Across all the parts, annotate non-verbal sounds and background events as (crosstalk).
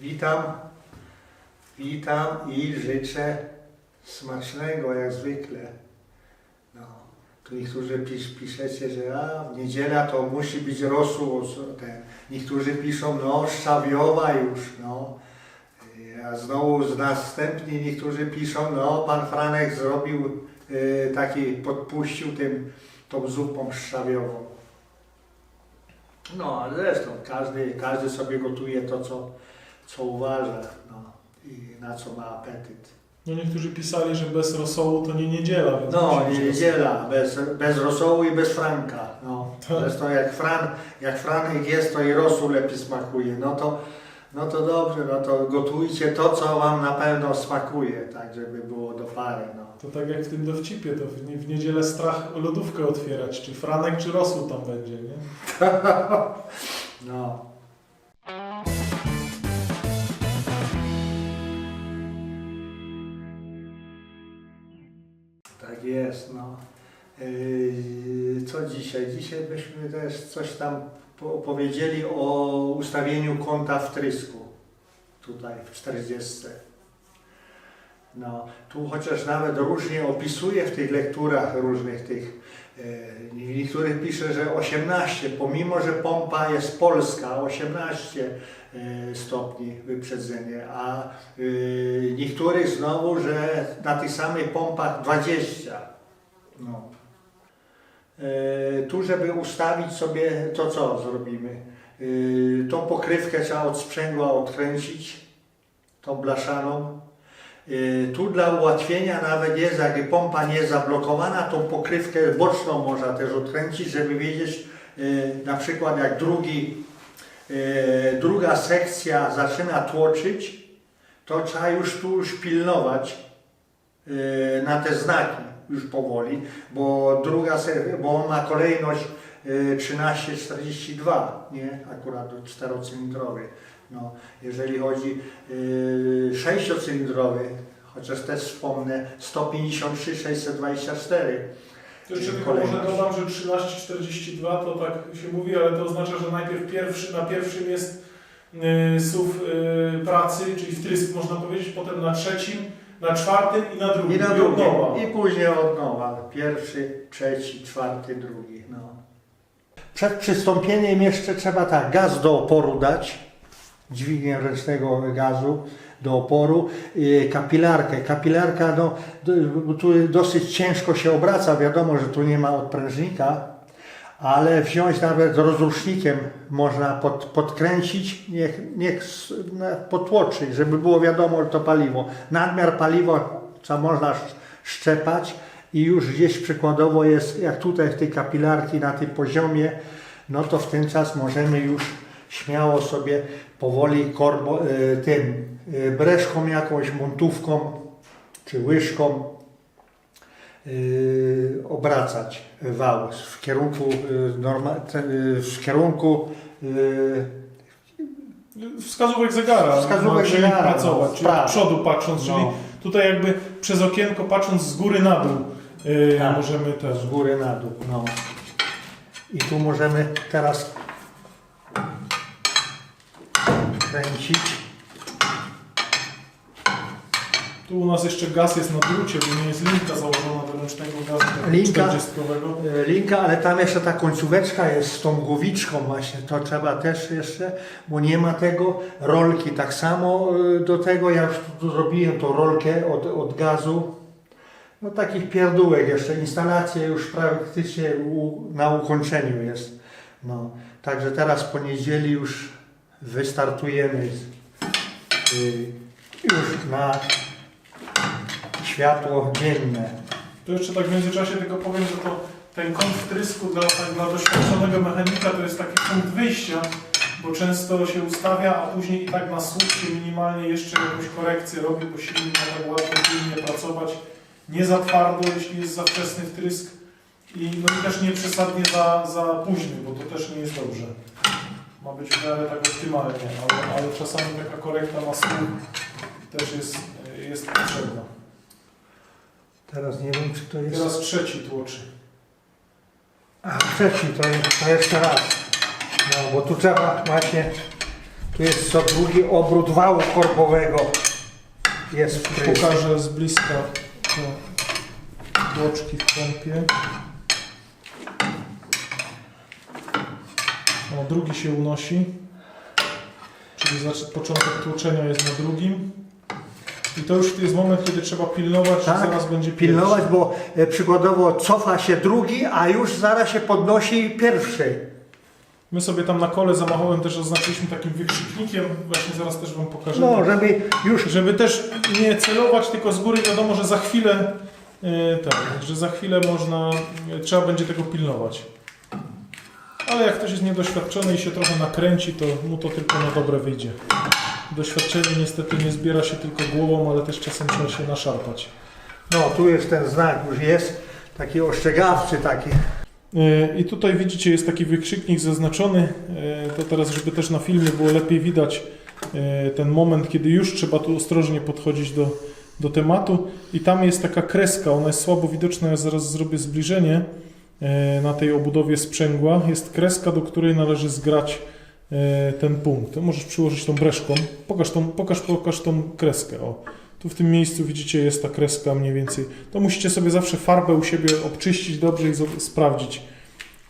Witam, witam i życzę smacznego jak zwykle. No, tu niektórzy pis, piszecie, że a, w niedziela to musi być rosół. Niektórzy piszą, no szczawiowa już, no. A znowu z następni niektórzy piszą, no pan Franek zrobił y, taki, podpuścił tym, tą zupą szczawiową. No, ale zresztą każdy, każdy sobie gotuje to, co, co uważa no, i na co ma apetyt. No niektórzy pisali, że bez rosołu to nie niedziela. No, nie niedziela, bez, bez rosołu i bez franka. No. Tak. Zresztą jak, fran, jak franek jest, to i rosół lepiej smakuje. No to, no to dobrze, no to gotujcie to, co Wam na pewno smakuje, tak żeby było do pary. No. To tak jak w tym dowcipie, to w, nie- w niedzielę strach lodówkę otwierać, czy Franek, czy rosół tam będzie, nie? (laughs) No. Tak jest, no. Yy, Co dzisiaj? Dzisiaj byśmy też coś tam po- powiedzieli o ustawieniu kąta wtrysku. Tutaj w 40. No, tu chociaż nawet różnie opisuje w tych lekturach różnych tych Niektórych pisze, że 18, pomimo że pompa jest polska, 18 e, stopni wyprzedzenie, a e, niektórych znowu, że na tych samych pompach 20. No. E, Tu, żeby ustawić sobie to, co zrobimy. E, Tą pokrywkę trzeba od sprzęgła odkręcić, tą blaszaną. Y, Tu dla ułatwienia nawet jest, jak pompa nie jest zablokowana, tą pokrywkę boczną można też odkręcić, żeby wiedzieć y, na przykład jak drugi, y, druga sekcja zaczyna tłoczyć, to trzeba już tu już pilnować na te znaki już powoli, bo druga, bo on ma kolejność y, 1342, nie? Akurat czterocylindrowy. No, jeżeli chodzi yy, sześciocylindrowy, chociaż też wspomnę, 153 624. To jeszcze tylko może dodam, że 1342 to tak się mówi, ale to oznacza, że najpierw pierwszy, na pierwszym jest y, SUV y, pracy, czyli wtrysk można powiedzieć, potem na trzecim, na czwartym i na drugim. I na drugim. nowa. I później od nowa. Pierwszy, trzeci, czwarty, drugi. No. Przed przystąpieniem jeszcze trzeba tak, gaz do oporu dać, dźwignię ręcznego gazu do oporu, kapilarkę. Kapilarka, no, tu dosyć ciężko się obraca, wiadomo, że tu nie ma odprężnika, ale wziąć nawet rozrusznikiem można pod, podkręcić, niech, niech potłoczy, żeby było wiadomo, że to paliwo. Nadmiar paliwa co można sz- szczepać i już gdzieś przykładowo jest, jak tutaj w tej kapilarki na tym poziomie, no to w ten czas możemy już śmiało sobie powoli korbo, y, tym y, breszką jakąś, montówką czy łyżką y, obracać wał w kierunku, w kierunku Wskazówek zegara. Wskazówek czyli zegara, no, pracować, czyli prawo. od przodu patrząc, czyli no, tutaj jakby przez okienko patrząc z góry na dół Tak. możemy też. z góry na dół. No. I tu możemy teraz kręcić. Tu u nas jeszcze gaz jest na drucie, bo nie jest linka założona do ręcznego gazu Linka. 40 E, linka, ale tam jeszcze ta końcóweczka jest z tą głowiczką właśnie, to trzeba też jeszcze, bo nie ma tego, rolki. Tak samo e, do tego, ja już tu, zrobiłem tą rolkę od, od gazu, no takich pierdółek jeszcze, instalacja już praktycznie u, na ukończeniu jest, no, także teraz w poniedzieli już wystartujemy z, y, już na światło dzienne. To jeszcze tak w międzyczasie tylko powiem, że to ten kąt wtrysku dla, tak, dla doświadczonego mechanika to jest taki punkt wyjścia, bo często się ustawia, a później i tak na słuch się minimalnie jeszcze jakąś korekcję robi, bo silnik ma tak łatwo płynnie pracować. Nie za twardo, jeśli jest za wczesny wtrysk i, no i też nie przesadnie za, za późny, bo to też nie jest dobrze. Ma być w miarę tak optymalnie, ale, ale czasami taka korekta na słuch też jest, jest potrzebna. Teraz nie wiem, czy to jest... Teraz trzeci tłoczy. A trzeci, to, to jeszcze raz. No, bo tu trzeba właśnie Tu jest co drugi obrót wału korbowego. Jest wtrysk. Pokażę z bliska te tłoczki w pompie. Drugi się unosi. Czyli początek tłoczenia jest na drugim. I to już jest moment, kiedy trzeba pilnować, Tak, że zaraz będzie Pilnować, pierwszy. bo e, przykładowo cofa się drugi, a już zaraz się podnosi pierwszy. My sobie tam na kole zamachowym też oznaczyliśmy takim wykrzyknikiem. Właśnie zaraz też Wam pokażę. No, żeby już Żeby też nie celować tylko z góry, wiadomo, że za chwilę e, tak, że za chwilę można, e, trzeba będzie tego pilnować. Ale jak ktoś jest niedoświadczony i się trochę nakręci, to mu to tylko na dobre wyjdzie. Doświadczenie niestety nie zbiera się tylko głową, ale też czasem trzeba się naszarpać. No, tu jest ten znak, już jest taki ostrzegawczy taki. E, I tutaj widzicie, jest taki wykrzyknik zaznaczony. E, To teraz, żeby też na filmie było lepiej widać e, ten moment, kiedy już trzeba tu ostrożnie podchodzić do, do tematu. I tam jest taka kreska, ona jest słabo widoczna, ja zaraz zrobię zbliżenie na tej obudowie sprzęgła. Jest kreska, do której należy zgrać e, ten punkt. Możesz przyłożyć tą breszką. Pokaż tą, pokaż, pokaż tą kreskę. O. Tu w tym miejscu widzicie jest ta kreska mniej więcej. To musicie sobie zawsze farbę u siebie obczyścić dobrze i sprawdzić,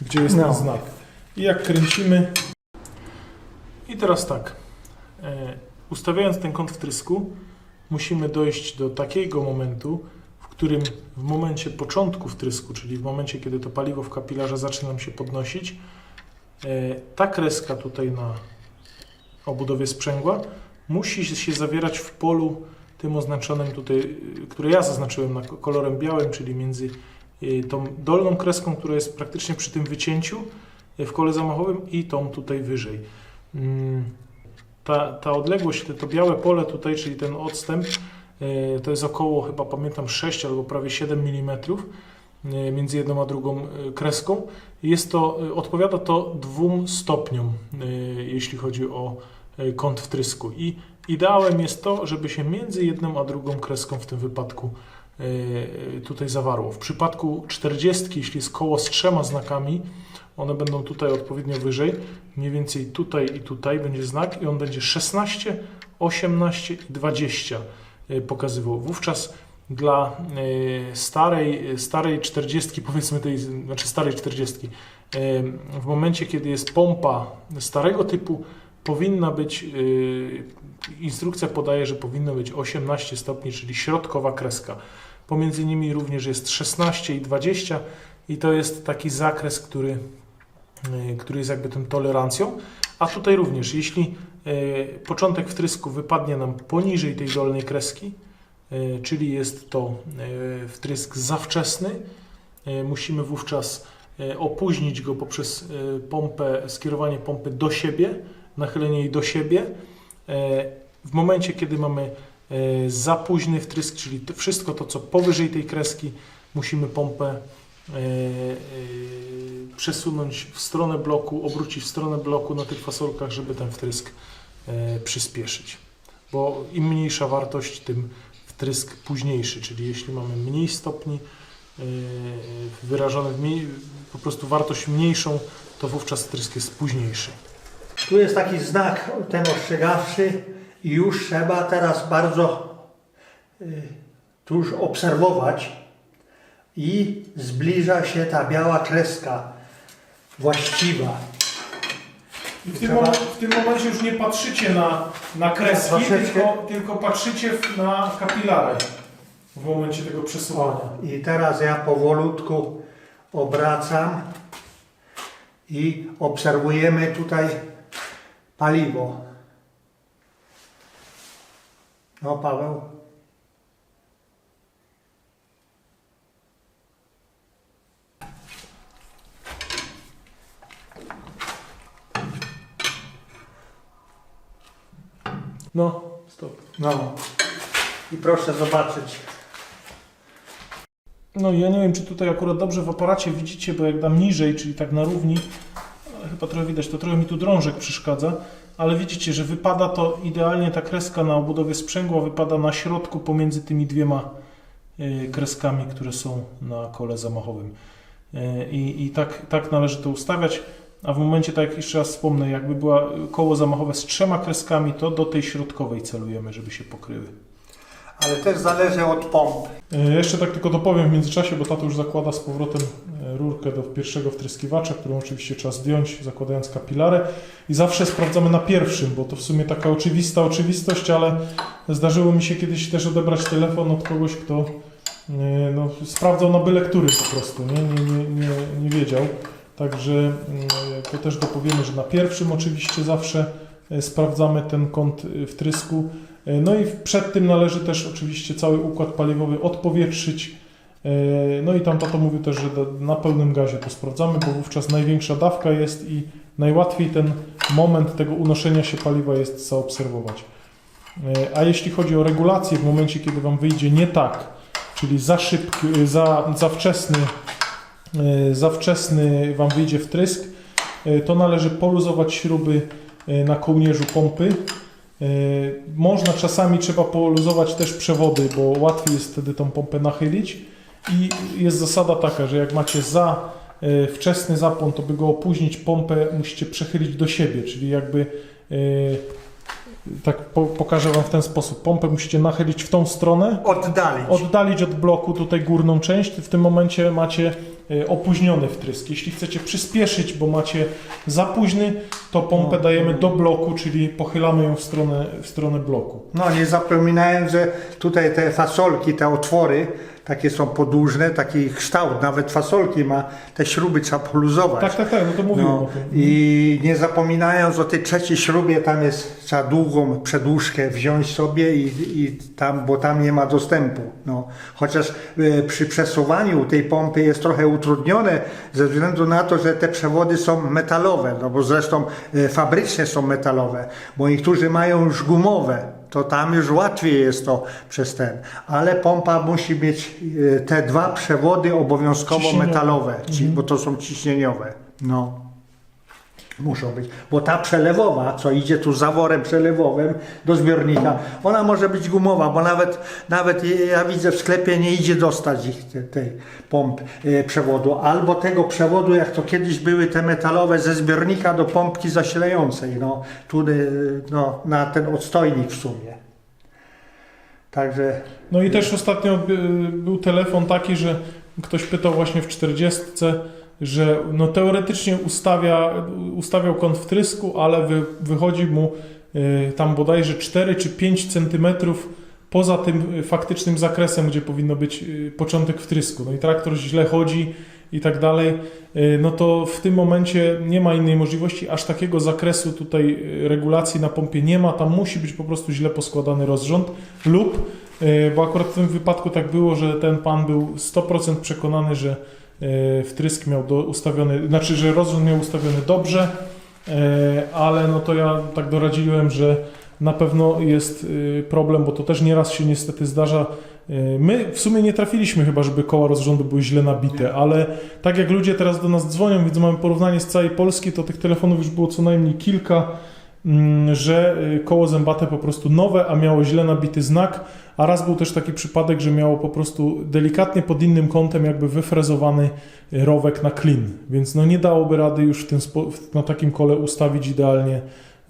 gdzie jest No. ten znak. I jak kręcimy. I teraz tak. E, ustawiając ten kąt wtrysku, musimy dojść do takiego momentu, którym w momencie początku wtrysku, czyli w momencie, kiedy to paliwo w kapilarze zaczyna się podnosić, e, ta kreska tutaj na obudowie sprzęgła musi się zawierać w polu tym oznaczonym tutaj, y, które ja zaznaczyłem na ko- kolorem białym, czyli między y, tą dolną kreską, która jest praktycznie przy tym wycięciu w kole zamachowym i tą tutaj wyżej. Mm, Ta, ta odległość, to, białe pole tutaj, czyli ten odstęp, to jest około, chyba pamiętam, 6 albo prawie 7 mm y, między jedną a drugą y, kreską. Jest to, odpowiada to dwóm stopniom, jeśli chodzi o kąt wtrysku. I Ideałem jest to, żeby się między jedną a drugą kreską w tym wypadku tutaj zawarło. W przypadku 40, jeśli jest koło z trzema znakami, one będą tutaj odpowiednio wyżej, mniej więcej tutaj i tutaj będzie znak i on będzie 16, 18 i 20 yy, pokazywał. Wówczas dla yy, starej, starej 40, powiedzmy tej, znaczy starej 40, yy, w momencie, kiedy jest pompa starego typu, powinna być, instrukcja podaje, że powinno być 18 stopni, czyli środkowa kreska. Pomiędzy nimi również jest 16 i 20 i to jest taki zakres, który, który jest jakby tą tolerancją. A tutaj również, jeśli początek wtrysku wypadnie nam poniżej tej dolnej kreski, yy, czyli jest to yy, wtrysk za wczesny, musimy wówczas opóźnić go poprzez pompę, skierowanie pompy do siebie, nachylenie jej do siebie. E, W momencie, kiedy mamy e, za późny wtrysk, czyli wszystko to, co powyżej tej kreski, musimy pompę e, e, przesunąć w stronę bloku, obrócić w stronę bloku na tych fasolkach, żeby ten wtrysk e, przyspieszyć. Bo im mniejsza wartość, tym wtrysk późniejszy, czyli jeśli mamy mniej stopni e, wyrażone, w mniej, po prostu wartość mniejszą, to wówczas wtrysk jest późniejszy. Tu jest taki znak, ten ostrzegawczy i już trzeba teraz bardzo y, tu już obserwować i zbliża się ta biała kreska właściwa. I w tym, Trzeba- momen- w tym momencie już nie patrzycie na, na kreski, Troszeczkę. tylko, tylko patrzycie w- na kapilary w momencie tego przesuwania. O, I teraz ja powolutku obracam i obserwujemy tutaj paliwo. No Paweł. No, stop. No. I proszę zobaczyć. No ja nie wiem, czy tutaj akurat dobrze w aparacie widzicie, bo jak dam niżej, czyli tak na równi, chyba trochę widać, to trochę mi tu drążek przeszkadza, ale widzicie, że wypada to idealnie, ta kreska na obudowie sprzęgła wypada na środku pomiędzy tymi dwiema y, kreskami, które są na kole zamachowym. Y, I, i tak, tak należy to ustawiać. A w momencie, tak jak jeszcze raz wspomnę, jakby była koło zamachowe z trzema kreskami, to do tej środkowej celujemy, żeby się pokryły. Ale też zależy od pompy. E, Jeszcze tak tylko dopowiem w międzyczasie, bo tato już zakłada z powrotem e, rurkę do pierwszego wtryskiwacza, którą oczywiście trzeba zdjąć, zakładając kapilarę. I zawsze sprawdzamy na pierwszym, bo to w sumie taka oczywista oczywistość, ale zdarzyło mi się kiedyś też odebrać telefon od kogoś, kto e, no, sprawdzał na byle po prostu, nie, nie, nie, nie wiedział. Także mm, to też dopowiemy, że na pierwszym oczywiście zawsze e, sprawdzamy ten kąt e, wtrysku. E, No i przed tym należy też oczywiście cały układ paliwowy odpowietrzyć. No i tam tato mówił też, że na pełnym gazie to sprawdzamy, bo wówczas największa dawka jest i najłatwiej ten moment tego unoszenia się paliwa jest zaobserwować. A jeśli chodzi o regulację w momencie, kiedy Wam wyjdzie nie tak, czyli za szybki, za, za wczesny, za wczesny Wam wyjdzie wtrysk, e, to należy poluzować śruby e, na kołnierzu pompy. E, Można czasami trzeba poluzować też przewody, bo łatwiej jest wtedy tą pompę nachylić. I jest zasada taka, że jak macie za e, wczesny zapłon, to by go opóźnić, pompę musicie przechylić do siebie, czyli jakby e, tak po, pokażę Wam w ten sposób. Pompę musicie nachylić w tą stronę, Oddalić. oddalić od bloku tutaj górną część. W tym momencie macie e, opóźniony wtrysk. Jeśli chcecie przyspieszyć, bo macie za późny, to pompę No. dajemy do bloku, czyli pochylamy ją w stronę, w stronę bloku. No nie zapominając, że tutaj te fasolki, te otwory, takie są podłużne, taki kształt, nawet fasolki ma, te śruby trzeba poluzować. Tak, tak, tak, no to mówiłem No, o tym. I nie zapominając o tej trzeciej śrubie, tam jest, trzeba długą przedłużkę wziąć sobie i, i tam, bo tam nie ma dostępu. No, chociaż e, przy przesuwaniu tej pompy jest trochę utrudnione ze względu na to, że te przewody są metalowe, no bo zresztą e, fabrycznie są metalowe, bo niektórzy mają już gumowe. To tam już łatwiej jest to przez ten. Ale pompa musi mieć e, te dwa przewody obowiązkowo Ciśnieniowe. metalowe, ci, Mhm. bo to są ciśnieniowe. No. Muszą być. Bo ta przelewowa, co idzie tu zaworem przelewowym do zbiornika, ona może być gumowa, bo nawet, nawet ja widzę w sklepie nie idzie dostać ich te, tej pomp e, przewodu. Albo tego przewodu, jak to kiedyś były te metalowe ze zbiornika do pompki zasilającej. No, tu, e, no, na ten odstojnik w sumie. Także No i też ostatnio y, był telefon taki, że ktoś pytał właśnie w 40, że no teoretycznie ustawia, ustawiał kąt wtrysku, ale wy, wychodzi mu y, tam bodajże 4 czy 5 centymetrów poza tym y, faktycznym zakresem, gdzie powinno być y, początek wtrysku. No i traktor źle chodzi i tak dalej, no to w tym momencie nie ma innej możliwości, aż takiego zakresu tutaj regulacji na pompie nie ma, tam musi być po prostu źle poskładany rozrząd lub Bo akurat w tym wypadku tak było, że ten pan był 100% przekonany, że wtrysk miał do, ustawiony, znaczy, że rozrząd miał ustawiony dobrze, e, ale no to ja tak doradziłem, że na pewno jest e, problem, bo to też nieraz się niestety zdarza. E, My w sumie nie trafiliśmy chyba, żeby koła rozrządu były źle nabite, ale tak jak ludzie teraz do nas dzwonią, widzą, mamy porównanie z całej Polski, to tych telefonów już było co najmniej kilka, że y, koło zębate po prostu nowe, a miało źle nabity znak, a raz był też taki przypadek, że miało po prostu delikatnie pod innym kątem jakby wyfrezowany y, rowek na klin, więc no nie dałoby rady już na takim kole ustawić idealnie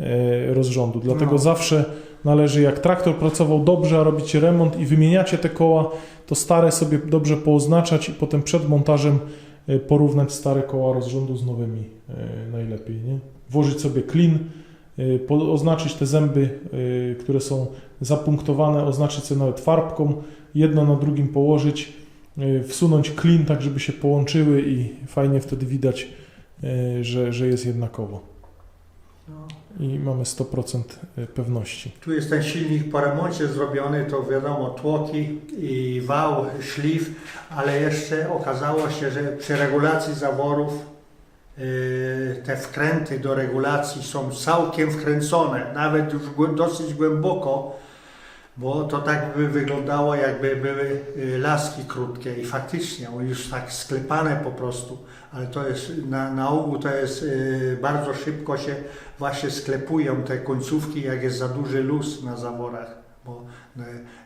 e, rozrządu. Dlatego No. zawsze należy, jak traktor pracował dobrze, a robicie remont i wymieniacie te koła, to stare sobie dobrze pooznaczać i potem przed montażem porównać stare koła rozrządu z nowymi najlepiej. Nie? Włożyć sobie klin, y, oznaczyć te zęby, y, które są zapunktowane, oznaczyć sobie nawet farbką, jedno na drugim położyć, y, wsunąć klin tak, żeby się połączyły i fajnie wtedy widać, y, że, że jest jednakowo. no, I mamy 100% pewności. Tu jest ten silnik po remoncie zrobiony, to wiadomo, tłoki i wał, szlif, ale jeszcze okazało się, że przy regulacji zaworów te wkręty do regulacji są całkiem wkręcone, nawet już dosyć głęboko, bo to tak by wyglądało, jakby były yy, laski krótkie i faktycznie już tak sklepane po prostu, ale to jest na, na ogół to jest yy, bardzo szybko się właśnie sklepują te końcówki, jak jest za duży luz na zaworach, bo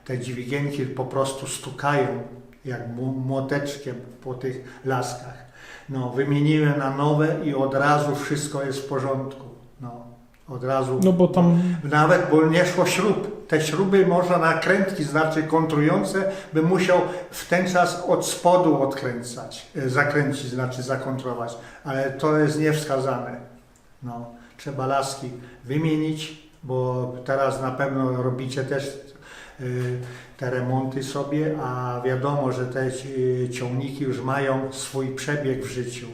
te dźwigienki po prostu stukają jak młoteczkiem po tych laskach. No, wymieniłem na nowe i od razu wszystko jest w porządku. No, od razu. No bo tam Nawet, bo nie szło śrub. Te śruby można nakrętki, znaczy kontrujące, by musiał w ten czas od spodu odkręcać, e, zakręcić, znaczy zakontrować. Ale to jest niewskazane. No, trzeba laski wymienić, bo teraz na pewno robicie też te remonty sobie, a wiadomo, że te y, ciągniki już mają swój przebieg w życiu.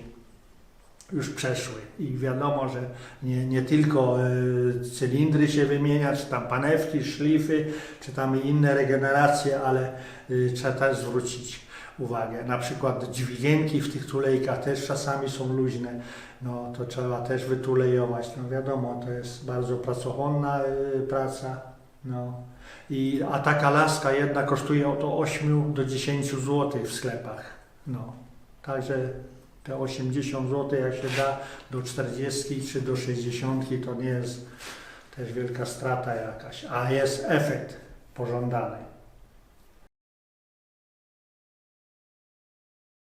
Już przeszły i wiadomo, że nie, nie tylko y, cylindry się wymienia, czy tam panewki, szlify, czy tam inne regeneracje, ale y, trzeba też zwrócić uwagę. Na przykład dźwigienki w tych tulejkach też czasami są luźne, no to trzeba też wytulejować. No wiadomo, to jest bardzo pracochłonna y, praca. No. I, a taka laska jedna kosztuje od 8 do 10 zł w sklepach. No. Także te 80 zł, jak się da do 40 czy do 60, to nie jest też wielka strata jakaś, a jest efekt pożądany.